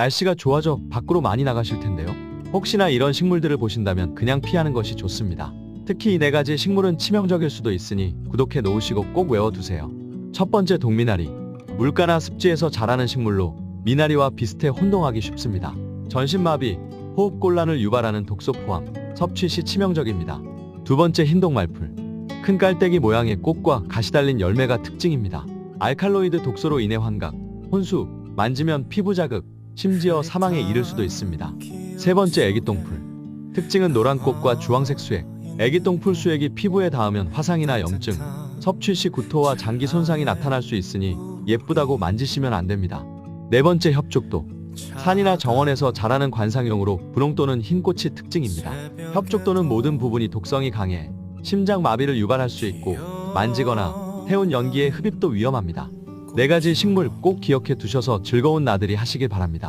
날씨가 좋아져 밖으로 많이 나가실 텐데요. 혹시나 이런 식물들을 보신다면 그냥 피하는 것이 좋습니다. 특히 이 네 가지 식물은 치명적일 수도 있으니 구독해 놓으시고 꼭 외워두세요. 첫 번째 동미나리. 물가나 습지에서 자라는 식물로 미나리와 비슷해 혼동하기 쉽습니다. 전신마비, 호흡곤란을 유발하는 독소 포함, 섭취 시 치명적입니다. 두 번째 흰동말풀. 큰 깔때기 모양의 꽃과 가시 달린 열매가 특징입니다. 알칼로이드 독소로 인해 환각, 혼수, 만지면 피부 자극, 심지어 사망에 이를 수도 있습니다. 세 번째 애기똥풀. 특징은 노란 꽃과 주황색 수액. 애기똥풀 수액이 피부에 닿으면 화상이나 염증, 섭취 시 구토와 장기 손상이 나타날 수 있으니 예쁘다고 만지시면 안 됩니다. 네 번째 협족도. 산이나 정원에서 자라는 관상용으로 분홍 또는 흰 꽃이 특징입니다. 협족도는 모든 부분이 독성이 강해 심장 마비를 유발할 수 있고 만지거나 태운 연기에 흡입도 위험합니다. 네 가지 식물 꼭 기억해 두셔서 즐거운 나들이 하시길 바랍니다.